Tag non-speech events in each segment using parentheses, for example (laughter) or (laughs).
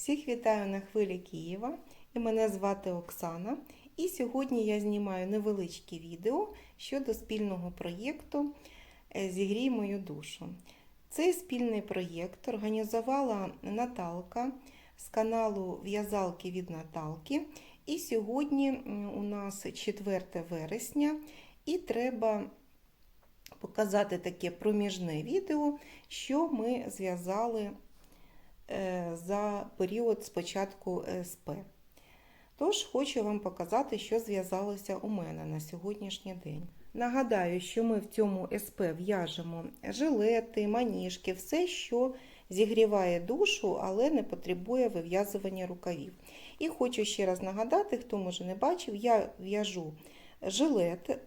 Всіх вітаю на хвилі Києва. І мене звати Оксана. І сьогодні я знімаю невеличке відео щодо спільного проєкту е, Зігрій мою душу. Цей спільний проєкт організувала Наталка з каналу В'язалки від Наталки. І сьогодні у нас 4 вересня, і треба показати таке проміжне відео, що ми зв'язали за період з початку СП. Тож хочу вам показати, що зв'язалося у мене на сьогоднішній день. Нагадаю, що ми в цьому СП в'яжемо жилети, маніжки, все, що зігріває душу, але не потребує вив'язування рукавів. І хочу ще раз нагадати, хто може не бачив, я в'яжу жилет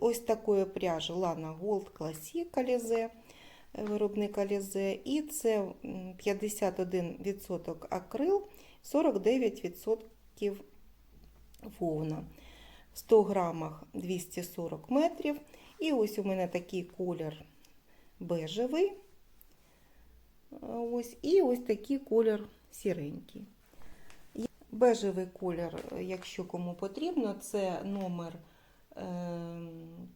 ось такої пряжі Lana Gold Classic Alize, виробник Alize, і це 51% акрил, 49% вовна. В 100 грамах 240 метрів. І ось у мене такий колір бежевий. Ось, і ось такий колір сіренький. Бежевий колір, якщо кому потрібно, це номер е,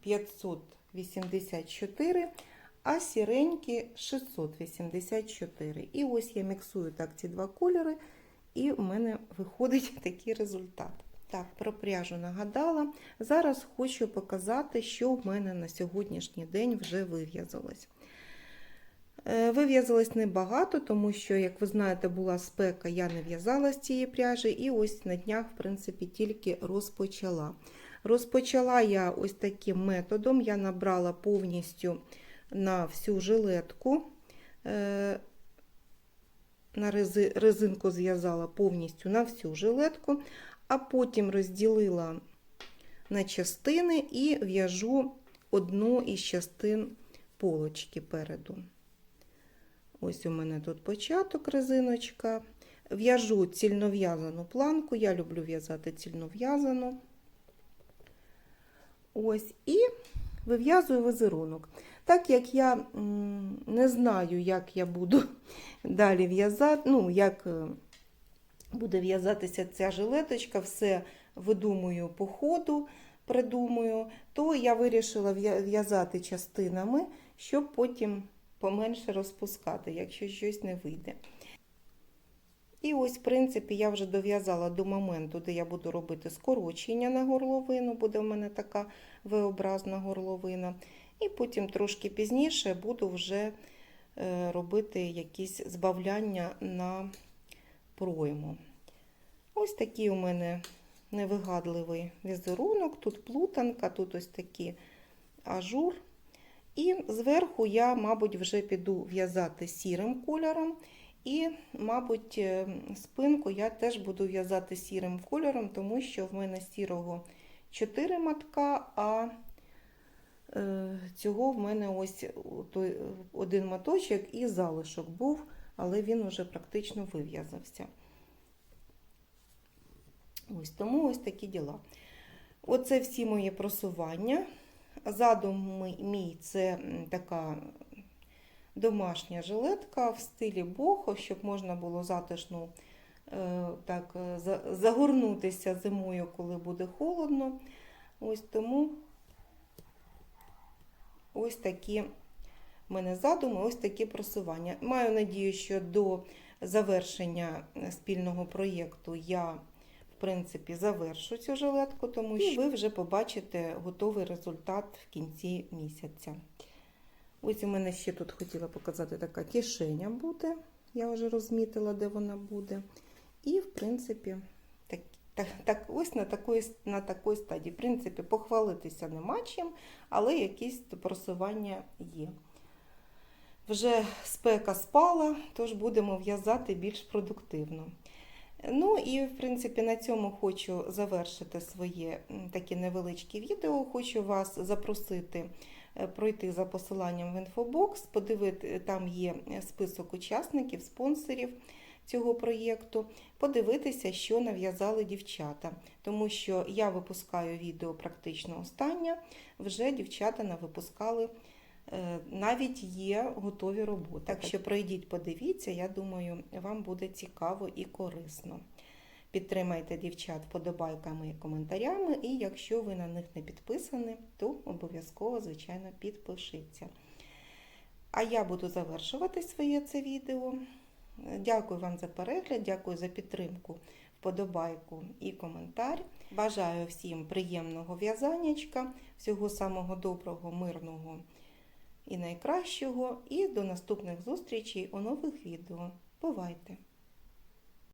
584, а сіренький 684. І ось я міксую так ці два кольори, і в мене виходить (laughs) такий результат. Так, про пряжу нагадала. Зараз хочу показати, що в мене на сьогоднішній день вже вив'язалось. Е, Вив'язалось небагато, тому що, як ви знаєте, була спека, я не в'язала з цієї пряжі, і ось на днях, в принципі, тільки розпочала. Розпочала я ось таким методом. Я набрала повністю на всю жилетку, е, на резинку зв'язала повністю на всю жилетку, а потім розділила на частини і в'яжу одну із частин полочки переду. Ось у мене тут початок резиночка. В'яжу цільнов'язану планку. Я люблю в'язати цільнов'язану. Ось, і вив'язую візерунок. Так як я не знаю, як я буду (laughs) далі в'язати, ну, як е, буде в'язатися ця жилеточка, все видумую по ходу, придумую, то я вирішила в'язати частинами, щоб потім поменше розпускати, якщо щось не вийде. І ось, в принципі, я вже дов'язала до моменту, де я буду робити скорочення на горловину, буде в мене така V-образна горловина. І потім трошки пізніше буду вже е, робити якісь збавляння на пройму. Ось такий у мене невигадливий візерунок. Тут плутанка, тут ось такий ажур. І зверху я, мабуть, вже піду в'язати сірим кольором. І, мабуть, е, спинку я теж буду в'язати сірим кольором, тому що в мене сірого 4 матка, а цього в мене ось той один моточок і залишок був, але він уже практично вив'язався. Ось тому ось такі діла. Оце всі мої просування. Задум мій- це така домашня жилетка в стилі бохо, щоб можна було затишно е, так, е, за- загорнутися зимою, коли буде холодно. Ось тому ось такі в мене задуми, ось такі просування. Маю надію, що до завершення спільного проєкту я в принципі, завершу цю жилетку, тому що ви вже побачите готовий результат в кінці місяця. Ось у мене ще тут хотіла показати така кишеня буде. Я вже розмітила, де вона буде. І, в принципі, так, так, так, ось на такої, на такої стадії. В принципі, похвалитися нема чим, але якісь просування є. Вже спека спала, тож будемо в'язати більш продуктивно. Ну і в принципі на цьому хочу завершити своє таке невеличке відео. Хочу вас запросити е, пройти за посиланням в інфобокс, подивити, там є список учасників, спонсорів цього проєкту, подивитися, що нав'язали дівчата. Тому що я випускаю відео практично останнє, вже дівчата навипускали Е, Навіть є готові роботи. Так що пройдіть, подивіться, я думаю, вам буде цікаво і корисно. Підтримайте дівчат вподобайками і коментарями, і якщо ви на них не підписані, то обов'язково, звичайно, підпишіться. А я буду завершувати своє це відео. Дякую вам за перегляд, дякую за підтримку, вподобайку і коментар. Бажаю всім приємного в'язанячка, всього самого доброго, мирного і найкращого. І до наступних зустрічей у нових відео. Бувайте!